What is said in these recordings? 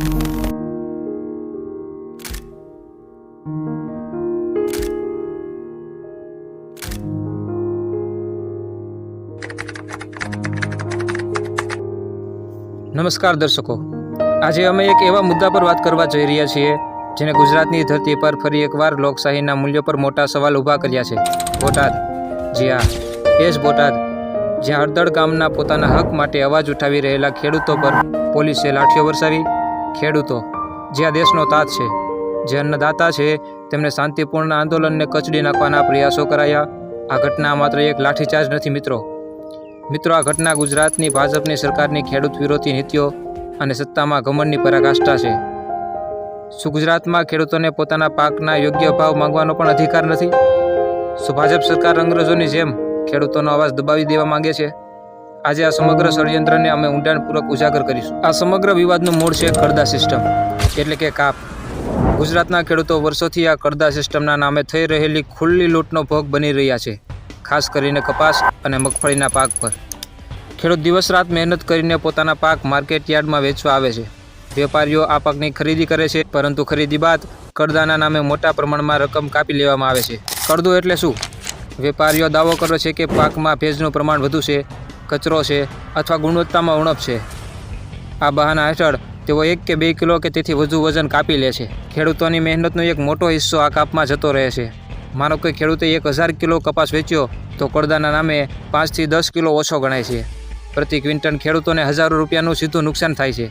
નમસ્કાર દર્શકો. આજે અમે એક એવા મુદ્દા પર વાત કરવા જઈ રહ્યા છીએ, જેને ગુજરાતની ધરતી પર ફરી એકવાર લોકશાહીના મૂલ્યો પર મોટા સવાલ ઊભા કર્યા છે. બોટાદ. જી હા. એ જ બોટાદ. જ્યાં હળદળ ગામના પોતાના હક માટે અવાજ ઉઠાવી રહેલા ખેડૂતો પર પોલીસે લાઠીઓ વરસાવી ખેડૂતો, જે આ દેશનો તાત છે, જે અન્નદાતા છે, તેમને શાંતિપૂર્ણ આંદોલનને કચડી નાખવાના પ્રયાસો કરાયા. આ ઘટના માત્ર એક લાઠીચાર્જ નથી મિત્રો. મિત્રો, આ ઘટના ગુજરાતની ભાજપની સરકારની ખેડૂત વિરોધી નીતિઓ અને સત્તામાં ઘમંડની પરાકાષ્ઠા છે. શું ગુજરાતમાં ખેડૂતોને પોતાના પાકના યોગ્ય ભાવ માંગવાનો પણ અધિકાર નથી? શું ભાજપ સરકાર અંગ્રેજોની જેમ ખેડૂતોનો અવાજ દબાવી દેવા માંગે છે? આજે આ સમગ્ર ષડયંત્રને અમે ઊંડાણપૂર્વક ઉજાગર કરીશું. આ સમગ્ર વિવાદનું મૂળ છે કડદા સિસ્ટમ, એટલે કે કાપ. ગુજરાતના ખેડૂતો વર્ષોથી આ કડદા સિસ્ટમના નામે થઈ રહેલી ખુલ્લી લૂંટનો ભોગ બની રહ્યા છે, ખાસ કરીને કપાસ અને મગફળીના પાક પર. ખેડૂત દિવસ રાત મહેનત કરીને પોતાના પાક માર્કેટ યાર્ડમાં વેચવા આવે છે. વેપારીઓ આ પાકની ખરીદી કરે છે, પરંતુ ખરીદી બાદ કડદાના નામે મોટા પ્રમાણમાં રકમ કાપી લેવામાં આવે છે. કડદો એટલે શું? વેપારીઓ દાવો કરે છે કે પાકમાં ભેજનું પ્રમાણ વધુ છે કચરો છે અથવા ગુણવત્તામાં ઉણપ છે. આ બહાના હેઠળ તેઓ એક કે બે કિલો કે તેથી વધુ વજન કાપી લે છે. ખેડૂતોની મહેનતનો એક મોટો હિસ્સો આ કાપમાં જતો રહે છે. માનો કે ખેડૂતે એક હજાર કિલો કપાસ વેચ્યો, તો કડદાના નામે પાંચથી દસ કિલો ઓછો ગણાય છે. પ્રતિ ક્વિન્ટલ ખેડૂતોને હજારો રૂપિયાનું સીધું નુકસાન થાય છે.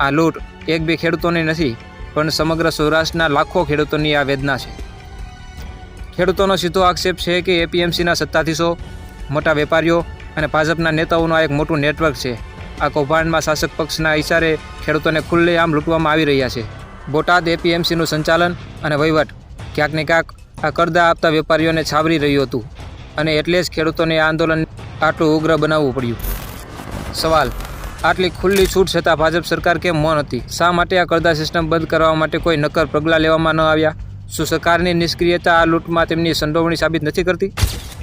આ લૂંટ એક બે ખેડૂતોની નથી, પણ સમગ્ર સૌરાષ્ટ્રના લાખો ખેડૂતોની આ વેદના છે. ખેડૂતોનો સીધો આક્ષેપ છે કે એપીએમસીના સત્તાધીશો, મોટા વેપારીઓ અને ભાજપના નેતાઓનું આ એક મોટું નેટવર્ક છે. આ કૌભાંડમાં શાસક પક્ષના ઇશારે ખેડૂતોને ખુલ્લેઆમ લૂંટવામાં આવી રહ્યા છે. બોટાદ એપીએમસીનું સંચાલન અને વહીવટ. ક્યાંક ને ક્યાંક આ કરદા આપતા વેપારીઓને છાવરી રહ્યું હતું. અને એટલે જ ખેડૂતોને આંદોલન આટલું ઉગ્ર બનાવવું પડ્યું. સવાલ. આટલી ખુલ્લી છૂટ છતાં ભાજપ સરકાર કેમ મૌન હતી? શા માટે આ કરદા સિસ્ટમ બંધ કરવા માટે કોઈ નક્કર પગલાં લેવામાં ન આવ્યા? શું સરકારની નિષ્ક્રિયતા આ લૂંટમાં તેમની સંડોવણી સાબિત નથી કરતી?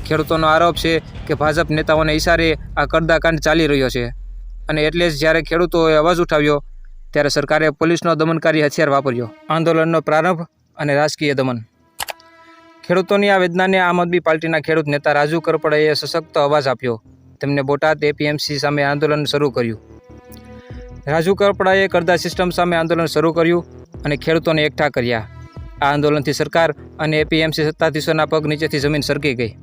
ખેડૂતોનો આરોપ છે કે ભાજપ નેતાઓને ઇશારે આ કરદાકાંડ ચાલી રહ્યો છે. અને એટલે જ જ્યારે ખેડૂતોએ અવાજ ઉઠાવ્યો, ત્યારે સરકારે પોલીસનો દમનકારી હથિયાર વાપર્યો. આંદોલનનો પ્રારંભ અને રાજકીય દમન. ખેડૂતોની આ વેદનાને આમ આદમી પાર્ટીના ખેડૂત નેતા રાજુ કરપડાએ સશક્ત અવાજ આપ્યો. તેમને બોટાદ એપીએમસી સામે આંદોલન શરૂ કર્યું. રાજુ કરપડાએ કરદા સિસ્ટમ સામે આંદોલન શરૂ કર્યું અને ખેડૂતોને એકઠા કર્યા. આ આંદોલનથી સરકાર અને એપીએમસી સત્તાધીશોના પગ નીચેથી જમીન સરકી ગઈ.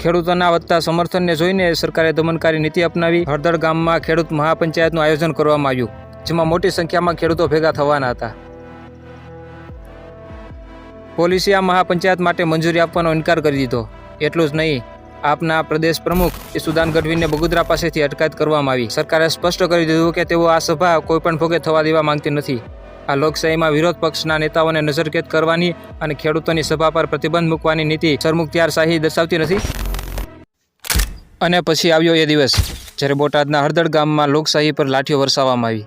ખેડૂતોના વધતા સમર્થનને જોઈને સરકારે દમનકારી નીતિ અપનાવી હળદળ ગામમાં ખેડૂત મહાપંચાયતનું આયોજન કરવામાં આવ્યું, જેમાં મોટી સંખ્યામાં ખેડૂતો ભેગા થવાના હતા. પોલીસે આ મહાપંચાયત માટે મંજૂરી આપવાનો ઇનકાર કરી દીધો. એટલું જ નહીં, આપના પ્રદેશ પ્રમુખ સુદાન ગઢવીને બગુદરા પાસેથી અટકાયત કરવામાં આવી. સરકારે સ્પષ્ટ કરી દીધું કે તેઓ આ સભા કોઈપણ ભોગે થવા દેવા માંગતી નથી. આ લોકશાહીમાં વિરોધ પક્ષના નેતાઓને નજરકેદ કરવાની અને ખેડૂતોની સભા પર પ્રતિબંધ મૂકવાની નીતિ સરમુખત્યારશાહી દર્શાવતી નથી. અને પછી આવ્યો એ દિવસ, જ્યારે બોટાદના હળદળ ગામમાં લોકશાહી પર લાઠીઓ વરસાવવામાં આવી.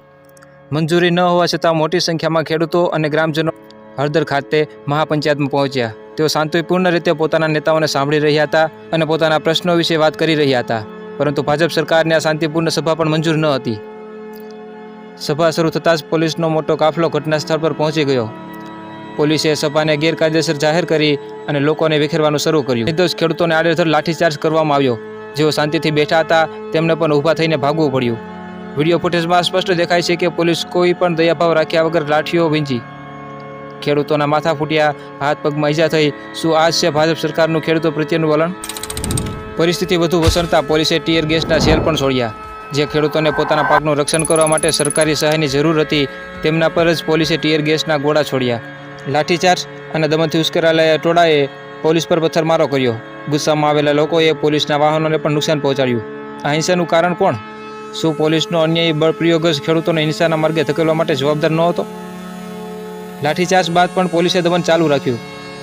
મંજૂરી ન હોવા છતાં મોટી સંખ્યામાં ખેડૂતો અને ગ્રામજનો હળદર ખાતે મહાપંચાયતમાં પહોંચ્યા. તેઓ શાંતિપૂર્ણ રીતે પોતાના નેતાઓને સાંભળી રહ્યા હતા અને પોતાના પ્રશ્નો વિશે વાત કરી રહ્યા હતા. પરંતુ ભાજપ સરકારને આ શાંતિપૂર્ણ સભા પણ મંજૂર ન હતી. સભા શરૂ થતાં જ પોલીસનો મોટો કાફલો ઘટના સ્થળ પર પહોંચી ગયો. પોલીસે સભાને ગેરકાયદેસર જાહેર કરી અને લોકોને વિખેરવાનું શરૂ કર્યું. નિર્દોષ ખેડૂતોને આડેધડ લાઠીચાર્જ કરવામાં આવ્યો. જેઓ શાંતિથી બેઠા હતા, તેમને પણ ઊભા થઈને ભાગવું પડ્યું. વીડિયો ફૂટેજમાં સ્પષ્ટ દેખાય છે કે પોલીસ કોઈ પણ દયાભાવ રાખ્યા વગર લાઠીઓ વીંજી. ખેડૂતોના માથા ફૂટ્યા, હાથ પગમાં ઈજા થઈ. શું આ છે ભાજપ સરકારનું ખેડૂતો પ્રત્યેનું વલણ? પરિસ્થિતિ વધુ વસણતા પોલીસે ટીયર ગેસના સેલ પણ છોડ્યા. જે ખેડૂતોને પોતાના પાકનું રક્ષણ કરવા માટે સરકારી સહાયની જરૂર હતી, તેમના પર જ પોલીસે ટીયર ગેસના ગોળા છોડ્યા. લાઠીચાર્જ અને દમનથી ઉશ્કેરાયેલા ટોળાએ પોલીસ પર પથ્થરમારો કર્યો. ગુસ્સામાં આવેલા લોકોએ પોલીસના વાહનોને પણ નુકસાન પહોંચાડ્યું. આ હિંસાનું કારણ કોણ? શું પોલીસનો અન્યાયી બળપ્રયોગ જ ખેડૂતોને હિંસાના માર્ગે ધકેલવા માટે જવાબદાર નહોતો લાઠીચાર્જ બાદ પણ પોલીસે દમન ચાલુ રાખ્યું.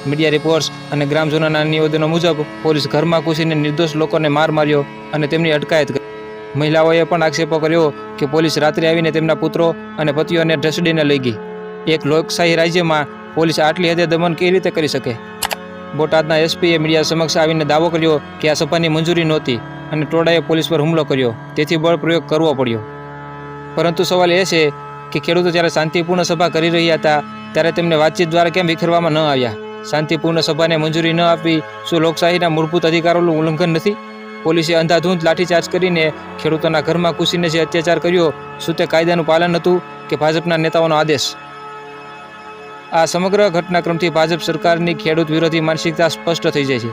મીડિયા રિપોર્ટ્સ અને ગ્રામજનોના નિવેદનો મુજબ, પોલીસ ઘરમાં ઘૂસીને નિર્દોષ લોકોને માર માર્યો અને તેમની અટકાયત કરી. મહિલાઓએ પણ આક્ષેપો કર્યો કે પોલીસ રાત્રે આવીને તેમના પુત્રો અને પતિઓને ઢસડીને લઈ ગઈ. એક લોકશાહી રાજ્યમાં પોલીસ આટલી હદે દમન કેવી રીતે કરી શકે? બોટાદના એસપીએ મીડિયા સમક્ષ આવીને દાવો કર્યો કે આ સભાની મંજૂરી નહોતી અને ટોળાએ પોલીસ પર હુમલો કર્યો. તેથી બળ પ્રયોગ કરવો પડ્યો. પરંતુ સવાલ એ છે કે ખેડૂતો જ્યારે શાંતિપૂર્ણ સભા કરી રહ્યા હતા, ત્યારે તેમને વાતચીત દ્વારા કેમ વિખેરવામાં ન આવ્યા? શાંતિપૂર્ણ સભાને મંજૂરી ન આપવી શું લોકશાહીના મૂળભૂત અધિકારોનું ઉલ્લંઘન નથી? પોલીસે અંધાધૂંધ લાઠીચાર્જ કરીને ખેડૂતોના ઘરમાં ઘૂસીને જે અત્યાચાર કર્યો, શું તે કાયદાનું પાલન હતું કે ભાજપના નેતાઓનો આદેશ? આ સમગ્ર ઘટનાક્રમથી ભાજપ સરકારની ખેડૂત વિરોધી માનસિકતા સ્પષ્ટ થઈ જાય છે.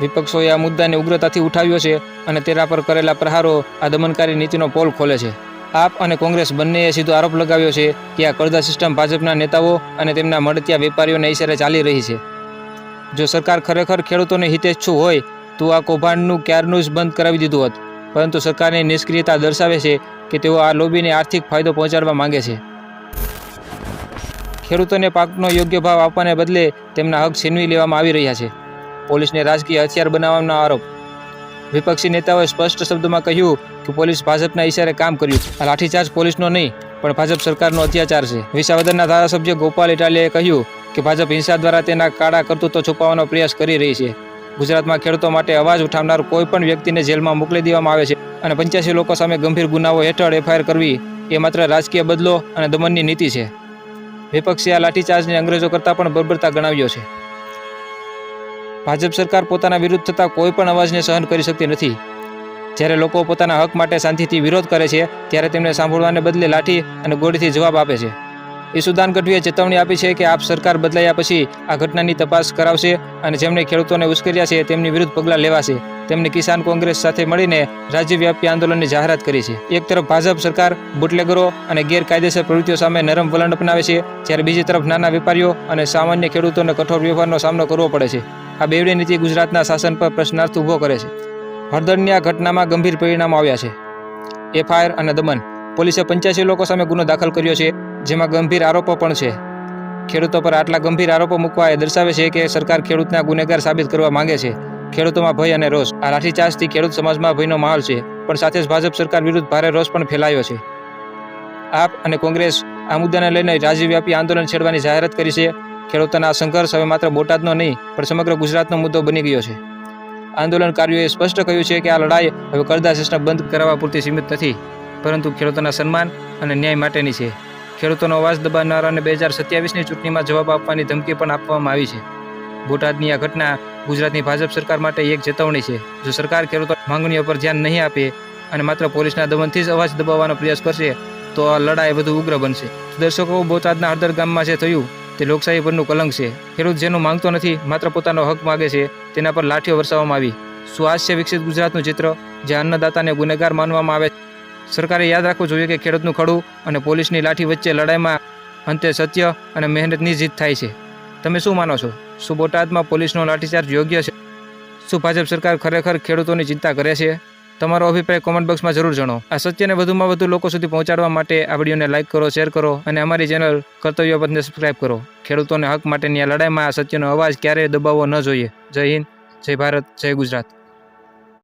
વિપક્ષોએ આ મુદ્દાને ઉગ્રતાથી ઉઠાવ્યો છે અને તેના પર કરેલા પ્રહારો આ દમનકારી નીતિનો પોલ ખોલે છે. આપ અને કોંગ્રેસ બંનેએ સીધો આરોપ લગાવ્યો છે કે આ કરદા સિસ્ટમ ભાજપના નેતાઓ અને તેમના મળતિયા વેપારીઓના ઇશારે ચાલી રહી છે. જો સરકાર ખરેખર ખેડૂતોને હિતેચ્છુ હોય, તો આ કૌભાંડનું ક્યારનું જ બંધ કરાવી દીધું હોત. પરંતુ સરકારની નિષ્ક્રિયતા દર્શાવે છે કે તેઓ આ લોબીને આર્થિક ફાયદો પહોંચાડવા માંગે છે. ખેડૂતોને પાકનો યોગ્ય ભાવ આપવાને બદલે તેમના હક છીનવી લેવામાં આવી રહ્યા છે. પોલીસને રાજકીય હથિયાર બનાવવાનો આરોપ. વિપક્ષી નેતાઓએ સ્પષ્ટ શબ્દોમાં કહ્યું કે પોલીસ ભાજપના ઇશારે કામ કર્યું આ લાઠીચાર્જ પોલીસનો નહીં, પણ ભાજપ સરકારનો અત્યાચાર છે. વિસાવદરના ધારાસભ્ય ગોપાલ ઇટાલીએ કહ્યું કે ભાજપ હિંસા દ્વારા તેના કાળા કરતૂતો છુપાવવાનો પ્રયાસ કરી રહી છે. ગુજરાતમાં ખેડૂતો માટે અવાજ ઉઠાવનાર કોઈપણ વ્યક્તિને જેલમાં મોકલી દેવામાં આવે છે અને પંચ્યાસી લોકો સામે ગંભીર ગુનાઓ હેઠળ એફઆઈઆર કરવી એ માત્ર રાજકીય બદલો અને દમનની નીતિ છે. વિપક્ષે આ લાઠીચાર્જને અંગ્રેજો કરતાં પણ બર્બરતા ગણાવ્યો છે. ભાજપ સરકાર પોતાના વિરુદ્ધ થતા કોઈ પણ અવાજને સહન કરી શકતી નથી. જ્યારે લોકો પોતાના હક માટે શાંતિથી વિરોધ કરે છે, ત્યારે તેમને સાંભળવાને બદલે લાઠી અને ગોળીથી જવાબ આપે છે. ઈસુદાન ગઢવીએ ચેતવણી આપી છે કે આપ સરકાર બદલાયા પછી આ ઘટનાની તપાસ કરાવશે અને જેમણે ખેડૂતોને ઉશ્કેર્યા છે તેમની વિરુદ્ધ પગલાં લેવાશે. તેમણે કિસાન કોંગ્રેસ સાથે મળીને રાજ્યવ્યાપી આંદોલનની જાહેરાત કરી છે. એક તરફ ભાજપ સરકાર બુટલેગરો અને ગેરકાયદેસર પ્રવૃત્તિઓ સામે નરમ વલણ અપનાવે છે, જ્યારે બીજી તરફ નાના વેપારીઓ અને સામાન્ય ખેડૂતોને કઠોર વ્યવહારનો સામનો કરવો પડે છે. આ બેવડી નીતિ ગુજરાતના શાસન પર પ્રશ્નાર્થ ઊભો કરે છે. હળદરની આ ઘટનામાં ગંભીર પરિણામો આવ્યા છે. એફઆઈઆર અને દમન પોલીસે પંચ્યાસી લોકો સામે ગુનો દાખલ કર્યો છે, જેમાં ગંભીર આરોપો પણ છે. ખેડૂતો પર આટલા ગંભીર આરોપો મૂકવા એ દર્શાવે છે કે સરકાર ખેડૂતના ગુનેગાર સાબિત કરવા માંગે છે. ખેડૂતોમાં ભય અને રોષ. આ લાઠીચાર્જથી ખેડૂત સમાજમાં ભયનો માહોલ છે, પણ સાથે જ ભાજપ સરકાર વિરુદ્ધ ભારે રોષ પણ ફેલાયો છે. આપ અને કોંગ્રેસ આ મુદ્દાને લઈને રાજ્યવ્યાપી આંદોલન છેડવાની જાહેરાત કરી છે. ખેડૂતોના આ સંઘર્ષ હવે માત્ર બોટાદનો નહીં, પણ સમગ્ર ગુજરાતનો મુદ્દો બની ગયો છે. આંદોલનકારીઓએ સ્પષ્ટ કહ્યું છે કે આ લડાઈ હવે કરદા સિસ્ટમ બંધ કરાવવા પૂરતી સીમિત નથી. પરંતુ ખેડૂતોના સન્માન અને ન્યાય માટેની છે. ખેડૂતોનો અવાજ દબાવનારાને બે હજાર સત્યાવીસની ચૂંટણીમાં જવાબ આપવાની ધમકી પણ આપવામાં આવી છે. બોટાદની આ ઘટના ગુજરાતની ભાજપ સરકાર માટે એક ચેતવણી છે. જો સરકાર ખેડૂતો માંગણીઓ પર ધ્યાન નહીં આપે અને માત્ર પોલીસના દમનથી જ અવાજ દબાવવાનો પ્રયાસ કરશે, તો આ લડાઈ વધુ ઉગ્ર બનશે. દર્શકો, બોટાદના હળદર ગામમાં જે થયું, તે લોકશાહી પરનું કલંક છે. ખેડૂત જેનું માંગતો નથી, માત્ર પોતાનો હક માગે છે, તેના પર લાઠીઓ વરસાવવામાં આવી. હાસ્ય વિકસિત ગુજરાતનું ચિત્ર જે અન્નદાતાને ગુનેગાર માનવામાં આવે સરકારે યાદ રાખવું જોઈએ કે ખેડૂતનું ખડું અને પોલીસની લાઠી વચ્ચે લડાઈમાં અંતે સત્ય અને મહેનતની જીત થાય છે. તમે શું માનો છો? શું બોટાદમાં પોલીસનો લાઠીચાર્જ યોગ્ય છે? શું ભાજપ સરકાર ખરેખર ખેડૂતોની ચિંતા કરે છે? તમારો અભિપ્રાય કોમેન્ટ બોક્સમાં જરૂર જણો આ સત્યને વધુમાં વધુ લોકો સુધી પહોંચાડવા માટે આ વિડીયોને લાઇક કરો, શેર કરો અને અમારી ચેનલ કર્તવ્ય પદને સબસ્ક્રાઇબ કરો. ખેડૂતોને હક માટેની આ લડાઈમાં આ સત્યનો અવાજ ક્યારેય દબાવવો ન જોઈએ. જય હિન્દ, જય ભારત, જય ગુજરાત.